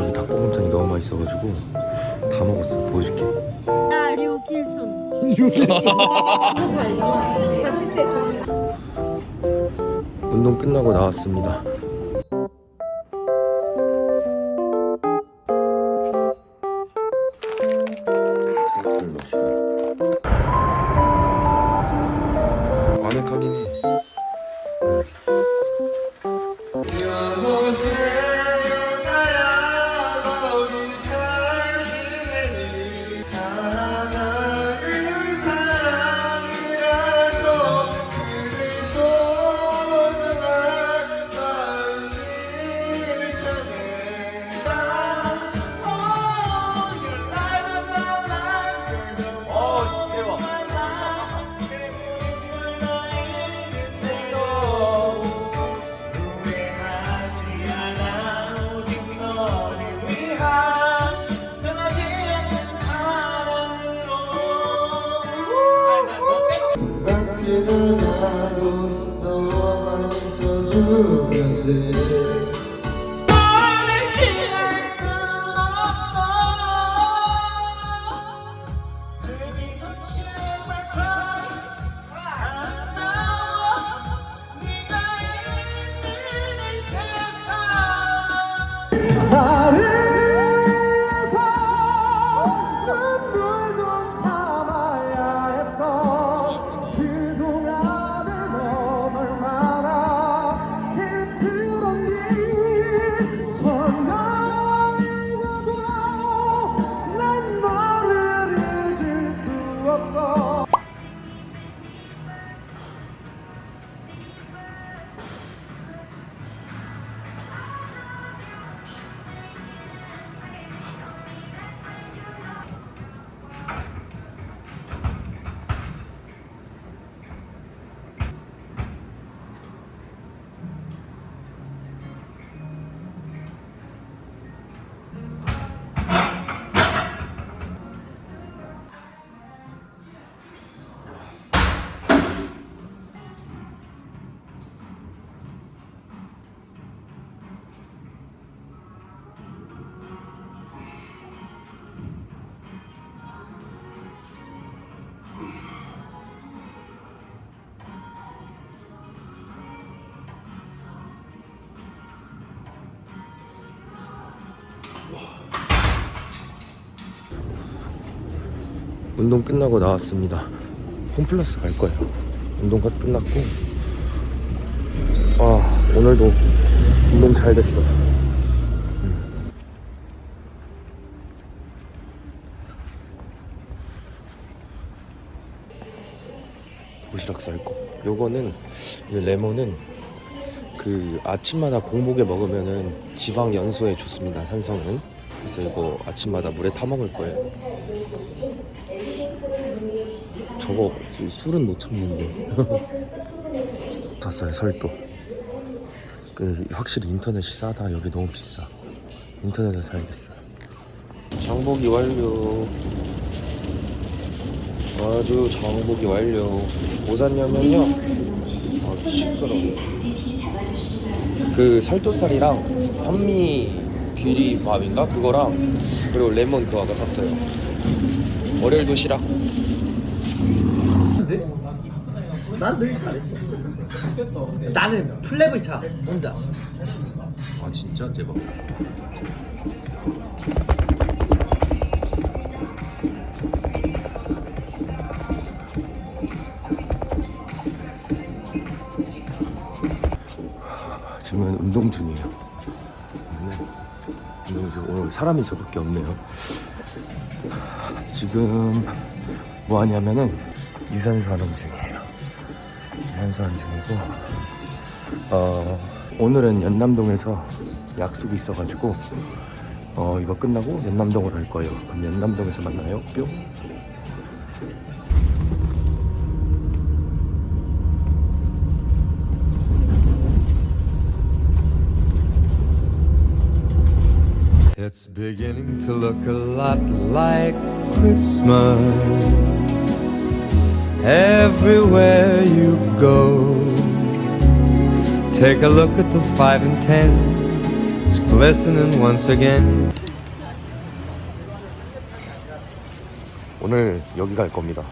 여기 닭볶음탕이 너무 맛있어가지고 다 먹었어 보여줄게 나 류길순. 그거 알잖아. 봤을 때 그. 운동 끝나고 나왔습니다 있 운동 끝나고 나왔습니다. 홈플러스 갈 거예요. 운동가 끝났고, 아 오늘도 운동 잘 됐어. 음. 도시락 쌀 거. 요거는 이 레몬은 그 아침마다 공복에 먹으면은 지방 연소에 좋습니다. 산성은. 그래서 이거 아침마다 물에 타 먹을 거예요. 저거 지- 술은 못 참는데. 샀어요 설도 그 확실히 인터넷이 싸다. 여기 너무 비싸. 인터넷에서 사야겠어. 장보기 완료. 아주 장보기 완료. 뭐 샀냐면요. 아 시끄러워. 그 살도살이랑 현미 귀리밥인가? 그거랑 그리고 레몬 그거 아까 샀어요. 월요일 도시락 난 늘 잘했어. 나는 플랩을 차 혼자. 아 진짜 대박. 지금은 운동 중이에요. 중 오늘 사람이 저밖에 없네요. 지금 뭐 하냐면은 유산소 하는 중이에요. 유산소 하는 중이고 어, 오늘은 연남동에서 약속이 있어가지고 어, 이거 끝나고 연남동으로 갈 거예요. 그럼 연남동에서 만나요. 뿅. It's beginning to look a lot like Christmas everywhere you go. Take a look at the five and ten. It's glistening once again. 오늘 여기 갈 겁니다.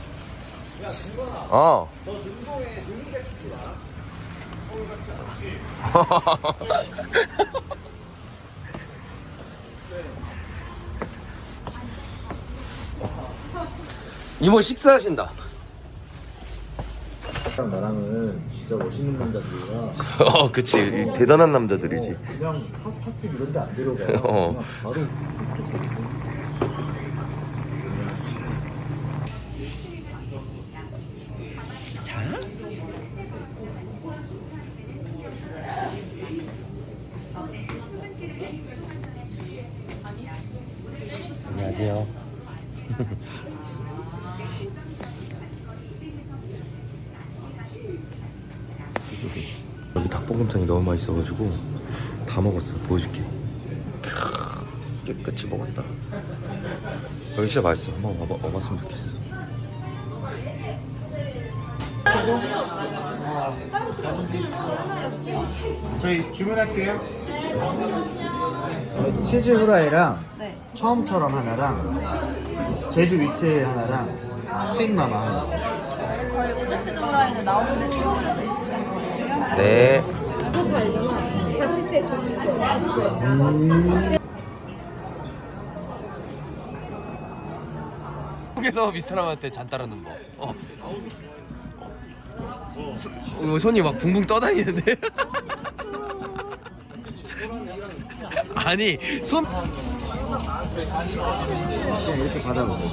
어. 이모 식사하신다. 나랑은 진짜 멋있는 남자들이라 어, 그치. 이 대단한 남자들이지. 그냥 파스타집 이런 데 안 데려가 어. 그냥 바로 안녕하세요. 여기 닭볶음탕이 너무 맛있어가지고 다 먹었어. 보여줄게. 캬, 깨끗이 먹었다. 여기 진짜 맛있어. 한번 와봐, 와봤으면 좋겠어. 저희 주문할게요 치즈 후라이랑 네. 처음처럼 하나랑 제주 위치 하나랑 스윗마마 하나 저희 우주 치즈 후라이는 나오는데 15분에서 20분 걸리고요. 네. 그거 알잖아. 봤을 때 돈이 거. 한국에서 미사람한테 잔 따르는 거. 어. 소, 어, 손이 막 붕붕 떠다니는데? 아니 손 그냥 이렇게 받아보고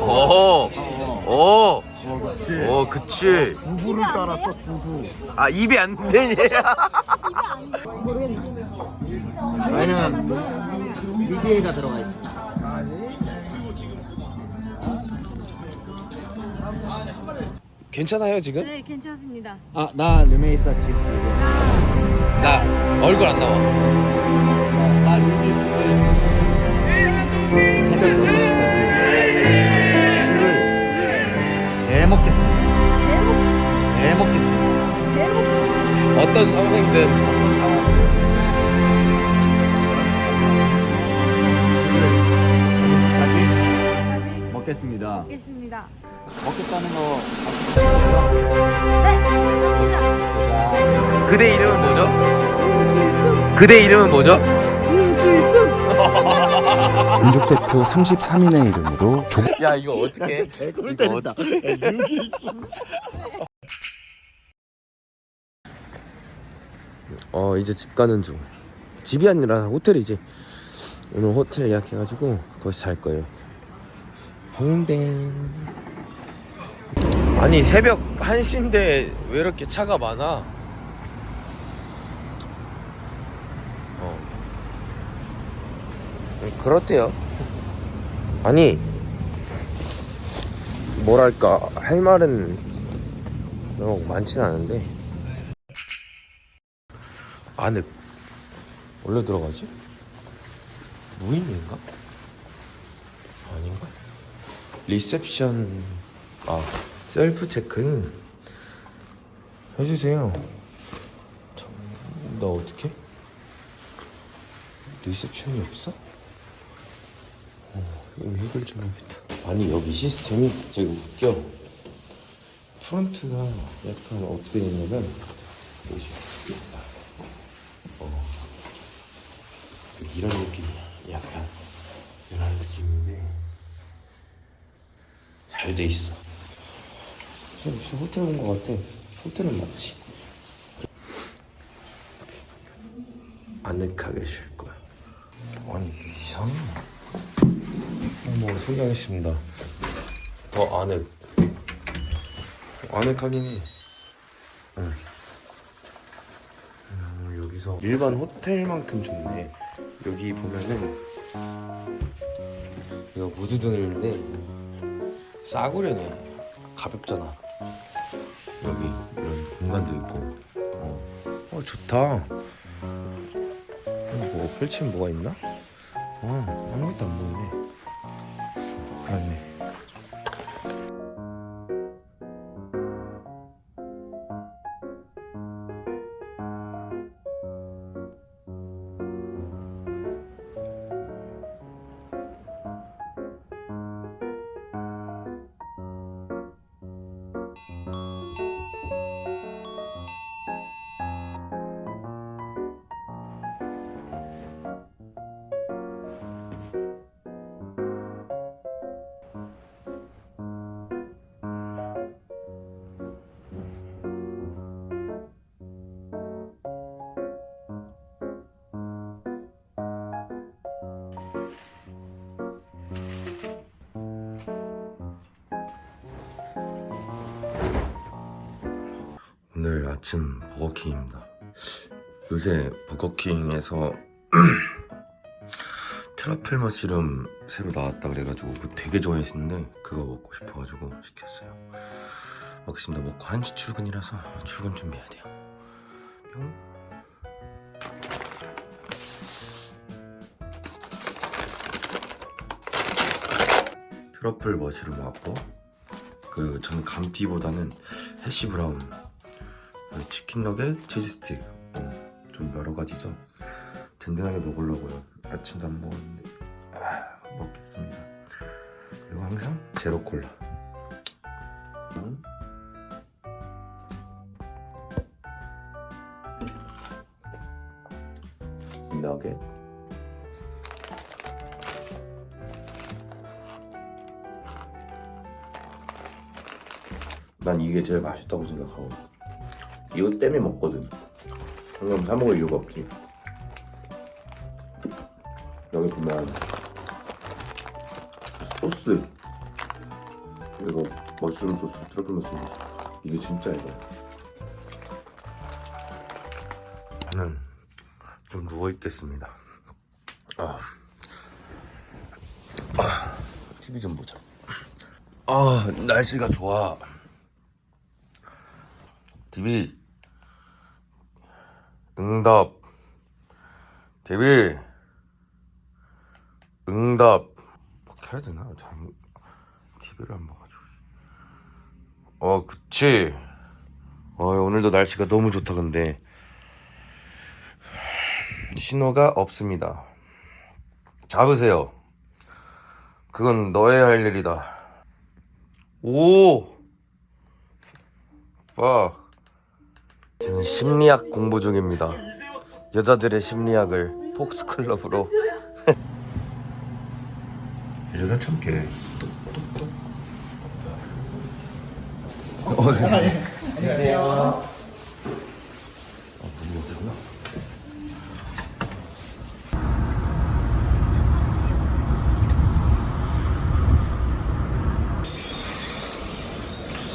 오, 오, 오, 그치. 두부를 따랐어 두부 아 입이 안 되니? 왜냐면 미디에가 들어가 있어 괜찮아요 지금? 네, 괜찮습니다. 아 나 르메이사 집 지금 나 얼굴 안 나와. 나 루미스는 새벽 6시까지 술을 개 먹겠습니다 개 먹겠습니다 어떤 상황이든 어떤 상황 술을 6시까지 까지 먹겠습니다 먹겠습니다. 먹겠다는 거 네. 그대 이름은 뭐죠? 그대 이름은 뭐죠? 민족 대표 33인의 이름으로 조 야 이거 어떻게? 개꿀 이거 때린다 어 이제 집 가는 중. 집이 아니라 호텔이지. 오늘 호텔 예약해가지고 거기서 잘 거예요. 홍대. 아니 새벽 1시인데 왜 이렇게 차가 많아? 어. 그렇대요. 아니 뭐랄까 할 말은 너무 많진 않은데 안에 원래 들어가지? 무인인가? 아닌가? 리셉션 아 셀프 체크인 해주세요 참, 나 어떻게? 리셉션이 없어? 어, 이거 해결 좀 해야겠다 아니 여기 시스템이 되게 웃겨 프론트가 약간 어떻게 됐냐면 뭐지? 어. 이런 느낌이야. 약간 이런 느낌인데 잘 돼 있어. 진짜, 호텔 온것 같아. 호텔은 맞지. 아늑하게 쉴 거야. 아니 이상해. 뭐 소개하겠습니다. 더 아늑. 아늑하긴 해. 응. 음, 여기서 일반 호텔만큼 좋네. 여기 보면은 이거 무드등인데 싸구려네. 가볍잖아. 여기 이런 공간도 있고. 어, 어 좋다. 어, 뭐 펼치면 뭐가 있나? 어 아무것도 안 보이네. 그렇네. 오늘 아침 버거킹입니다. 요새 버거킹에서 트러플 머시름 새로 나왔다 그래가지고 그거 되게 좋아했는데 그거 먹고 싶어가지고 시켰어요. 먹겠습니다. 먹고 1시 출근이라서 출근 준비해야 돼요. 뿅. 트러플 머시름 왔고 그 저는 감튀보다는 해시 브라운 그 치킨 너겟 치즈 스틱. 어, 좀 여러 가지죠. 든든하게 먹으려고요. 아침도 안 먹었는데 아, 먹겠습니다. 그리고 항상 제로 콜라. 음. 너겟 난 이게 제일 맛있다고 생각하고 이거 때문에 먹거든. 그럼 사 먹을 이유가 없지. 여기 보면 소스. 이거 머쉬룸 소스 트러플 머쉬룸 소스. 이게 진짜 이거. 저는 좀 누워있겠습니다. 아. 아, TV 좀 보자. 아 날씨가 좋아. TV 응답. TV 응답. 어떻게 해야 되나? 잘못 TV를 안 봐가지고. 어 그치. 어 오늘도 날씨가 너무 좋다 근데. 신호가 없습니다. 잡으세요. 그건 너의 할 일이다. 오! fuck 저는 심리학 공부 중입니다. 여자들의 심리학을 폭스클럽으로. 참게. 똑똑똑. 어, 네. 안녕하세요. 아, 문이 없구나.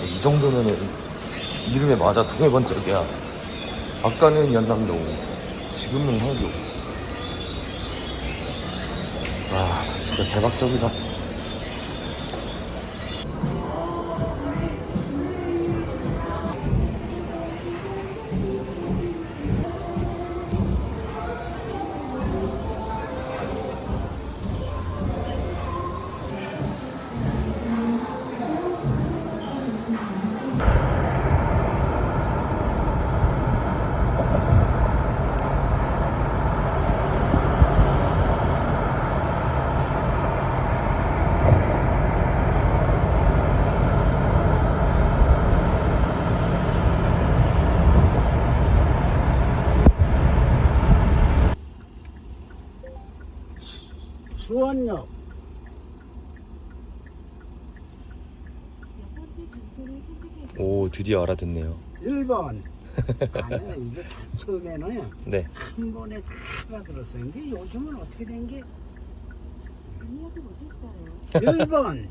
이 정도면은 이름에 맞아 동해번쩍이야. 아까는 연남동, 지금은 해교. 아, 진짜 대박적이다. 수원역 오, 드디어 알아듣네요. 1번 아니 이게 처음에는 네. 한 번에 다 알아들었어요 근데 요즘은 어떻게 된게 이해하지 못했어요. 1번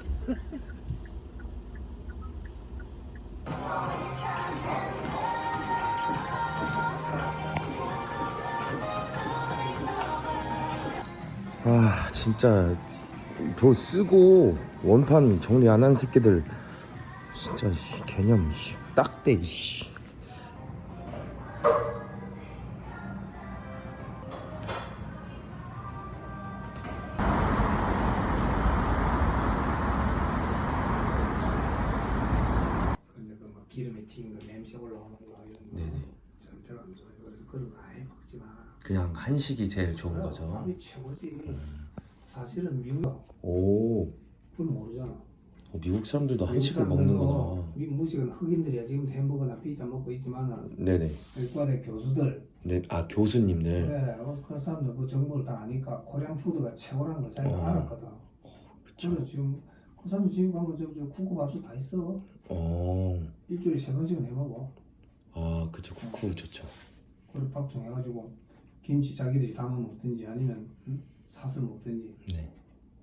아, 진짜 저 쓰고 원판 정리 안 한 새끼들 진짜 씨, 개념 씨, 딱대 씨. 그냥 한식이 제일 좋은 그래, 거죠. 밥이 최고지 사실은 미국 오, 그걸 모르잖아 어, 미국 사람들도 한식을 미국 사람들도 먹는구나. 미- 무식은 흑인들이야 지금 햄버거나 피자 먹고 있지만은 네네. 외과대 교수들 네, 아 교수님들. 그래 어, 그 사람들 그 정보를 다 아니까 코리안 푸드가 최고라는 걸 자기가 어. 알았거든 그쵸. 그래서 지금 그 사람 지금 가면 저, 저 국밥도 다 있어 어, 일주일에 세 번씩은 해 먹어 아 그쵸 쿠쿠 좋죠. 그리고 밥통 해가지고 김치 자기들이 담아 먹든지 아니면 응? 사서 먹든지 네.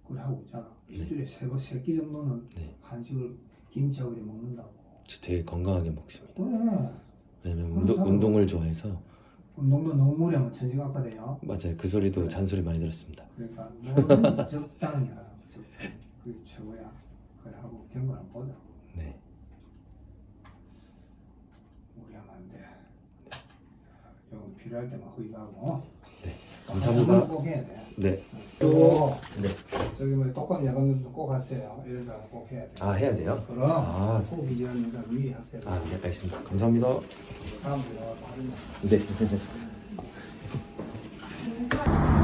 그걸 하고 있잖아 네. 일주일에 세번 세끼 정도는 네. 한식을 김치하고 이렇게 먹는다고 저 되게 건강하게 먹습니다. 그래 운동, 운동을 좋아해서 운동도 너무 무리하면 천지각가 돼요. 맞아요. 그 소리도 잔소리 많이 들었습니다. 그러니까 뭐든지 적당히 하라고. 적당히. 그게 최고야. 그래 하고 경고 한번 보자. 네. 무리하면 안 돼. 요 필요할 때만 허위하고. 네. 감사합니다. 감사합니다. 꼭 해야 돼. 네. 또 네. 저기 뭐 독감 예방도 꼭 하세요. 이런 사람 꼭 해야 돼. 아 해야 돼요? 그럼 아. 꼭 이전 여자 미리 하세요. 아, 네, 알겠습니다. 감사합니다. 다음 주에 와서 하는 거. 네. 네,